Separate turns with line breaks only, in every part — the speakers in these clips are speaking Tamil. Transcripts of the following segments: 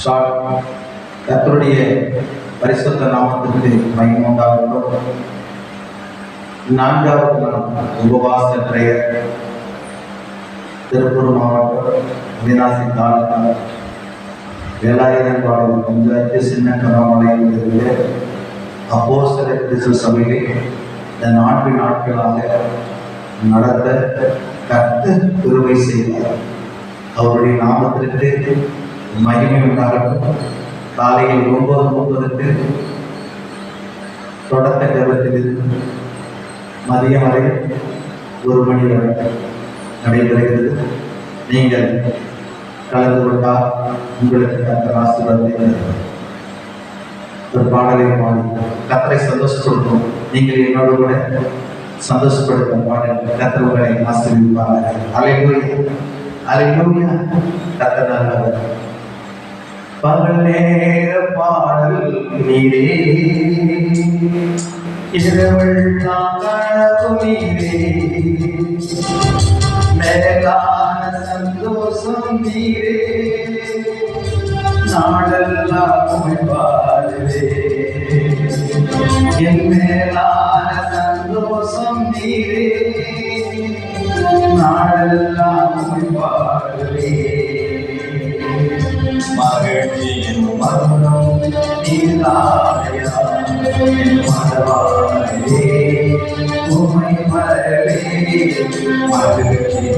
ஷார்ட் கர்த்தருடைய பரிசுத்த நாமத்திற்கு மகிமை நான்காவது நாள் உபவாச பிரேயர். திருப்பூர் மாவட்டம் அவிநாசி தாலுகா வேலாயுதன் பாடு பஞ்சாயத்து சின்ன கனமலையில் இருந்து சில கிறிஸ்துவ சபையை இந்த நான்கு நாட்களாக நடத்த கர்த்த கிருபை செய்தார். அவருடைய நாமத்திற்கு மகிமை உண்டாகட்டும் காலையில் ஒன்பது முப்பதுக்கு தொடக்க ஜபத்தில் மதியம் வரை ஒரு மணி வரை நடைபெறுகிறது. நீங்கள் கலந்து கொண்டால் உங்களுக்கு கத்தர் ஆசீர்வாதத்தை ஒரு பாடலை பாடி கத்தரை சந்தோஷப்படுத்தும் நீங்கள் என்னோடு கூட சந்தோஷப்படுத்தும் பாடல் கத்தர் உங்களை ஆசீர்வதிப்பார்கள் அலையூயா அலையூயா கத்தர் நல்லவர். பகல் நேர பாடல் நீரே இரவெல்லாம் கனவு நீரே மேலான சந்தோஷம் நீரே நாளெல்லாம் உம்மை பாடுவே என் மேலான சந்தோஷம் நீரே நாளெல்லாம் உம்மை பாடுவே மகிழ்ச்சியின் மரணம் நீதாயா என் மனவாளே உம்மை மறவே மகிழ்ச்சி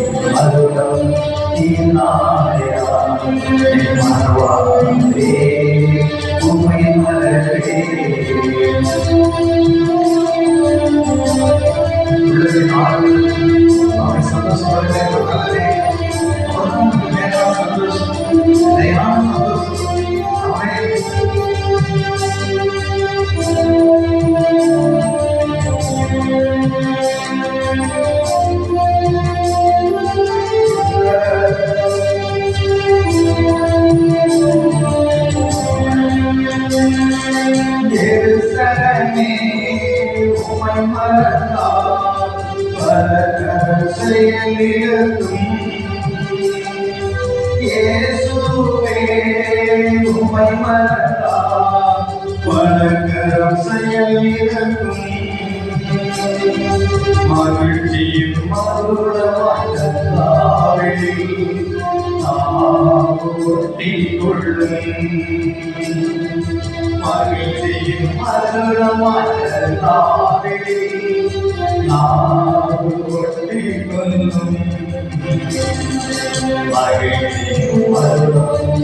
இயேசுவே, உம்மை மறந்தால் பரகர் செயலிழக்கும். மகிழ்ச்சியின் மறுடமாய் ஒட்டிக் கொள்ளும் மகிழ்ச்சியின் மறுடமாய் நான் ஒட்டிக் கொள்ளும் மகிழ்ச்சியின் மறுடம்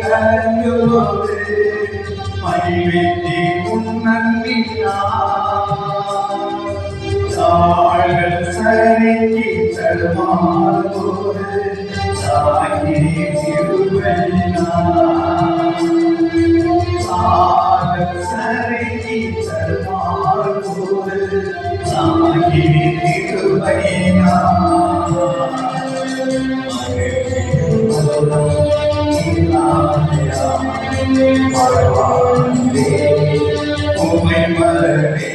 കരഞ്ഞോട് മൈവെറ്റി ഉണ്ണാളുകൾ സരക്കി ചർമാകോട് സരക്കി ചർമാകോട് സാഹിരി തിരുവൈന Thank you. திருவழினார் உமை மறவே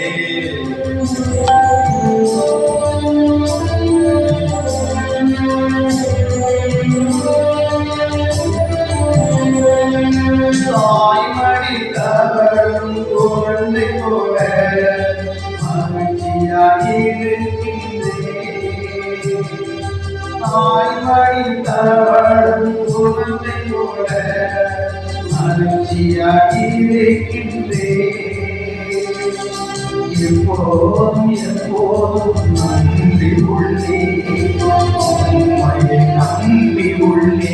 தாய்மடி தவழும் குழந்தை போல மகிழ்ச்சியாக இருக்கின்றேன் தாய்மடி தவழும் எப்போதும் எப்போதும் நன்றி உள்ளே நம்பி உள்ளே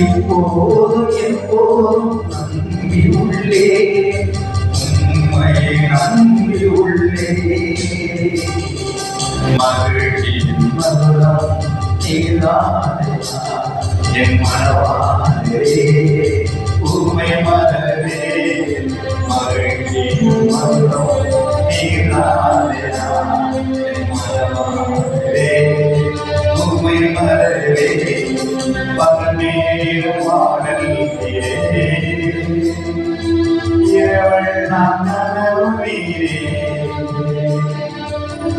எப்போதும் எப்போதும் நம்பி உள்ளே உம்மையை நம்பி உள்ளே மகிழ்ச்சியின் மதுரம் நீதானே. என் மனவானே உண்மை மலரே மகிழ்ச்சியின் உண்மை இரவள் நான்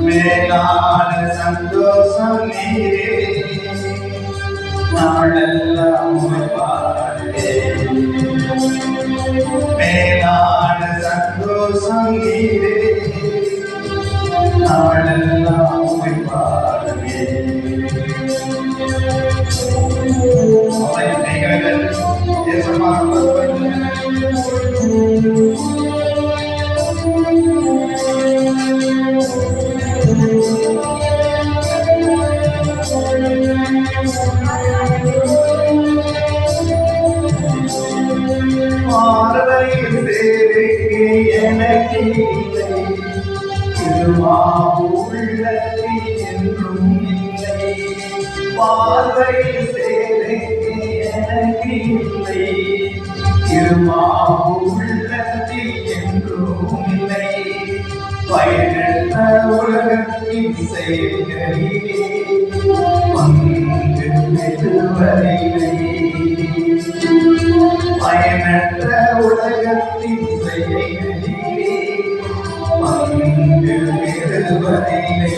மேலான சந்தோஷம் நீரே. நாளெல்லாம் உம்மை பாடுவே மேலான சந்தோஷம் நீரே நாளெல்லாம் பயனற்ற உலகத்தின் செயல்களிலே பங்கு பெறுவதில்லை பயனற்ற உலகத்தின் செயல்களிலே பங்கு பெறுவதில்லை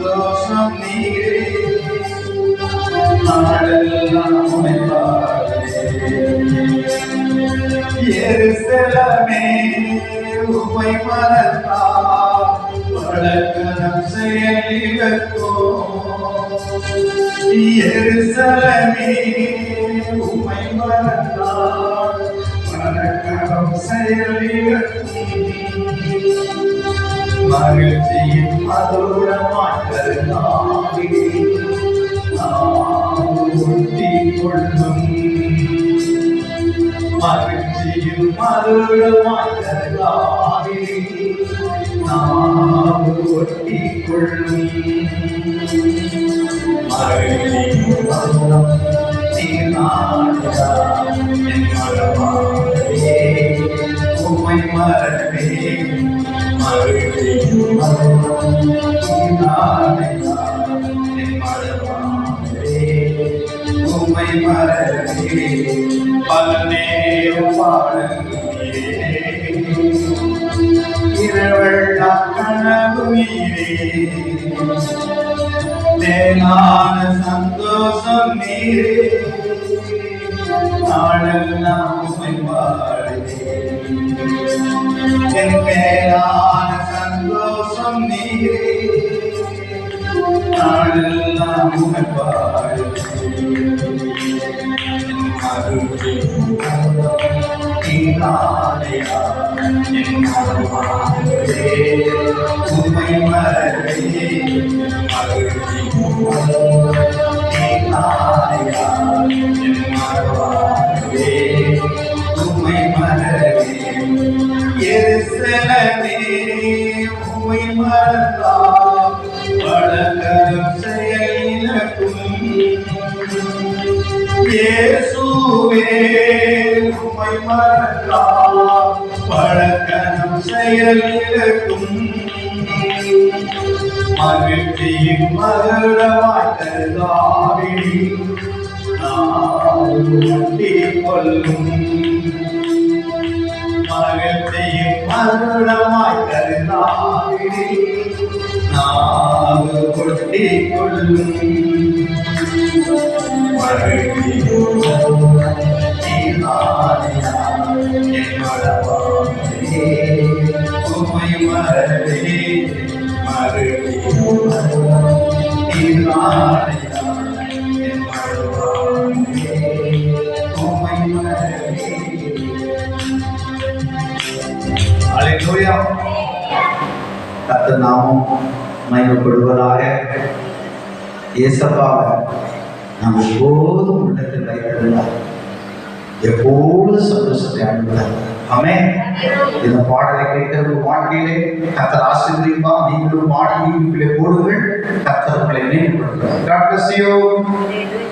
நீரே நாளெல்லாம் எருசலமே உம்மை மறந்தா வழக்கணம் எருசலமே மறந்தா வழக்கணம் மகிழ்ச்சியின் மதுரமாய் மகிழ்ச்சியும் மதுரமாய் நாம் ஒட்டி கொள்ளும் உம்மை மறவே மகிழ்ச்சியும் உம்மை இரவெல்லாம் கனவு நீரே மேலான சந்தோஷம் நீரே நாளெல்லாம் உம்மை பாடுகிறே என் மேலான சந்தோஷம் நீரே நாளெல்லாம் உம்மை பாடுகிறே மகிழ்ச்சி நீதானையா என் மனமாகவே உம்மை மறவே மகிழ்ச்சி நீதானையா என் மனமாகவே உம்மை மறவே எருசலமே உம்மை மறந்தால் வழக்கரம் செயலினக்கும் இயேசுவே உம்மை மறந்தால் வழக்கரம் செயலினக்கும் மகிழ்ச்சியின் மதுரமாய் கருதாவி கொள்ளும் மகிழ்ச்சியின் மதுரமாய் கருதாவி நாவு கொட்டி கத்த நாமம் மயமப்படுவதாக ஏசப்பாவை நாம் எப்போதும் உள்ளத்தில் வைத்திருந்தார். எப்போதும் சந்தோஷத்தை அனுப்புகிறார் ஆமே இந்த பாடலை கேட்கிற வாழ்க்கையிலே கத்தர் ஆசீர்வதிப்பா நீங்களும் பாடி வீட்டுக்குள்ளே போடுங்கள். கத்தர் உங்களை மேம்படுத்துவார் God bless.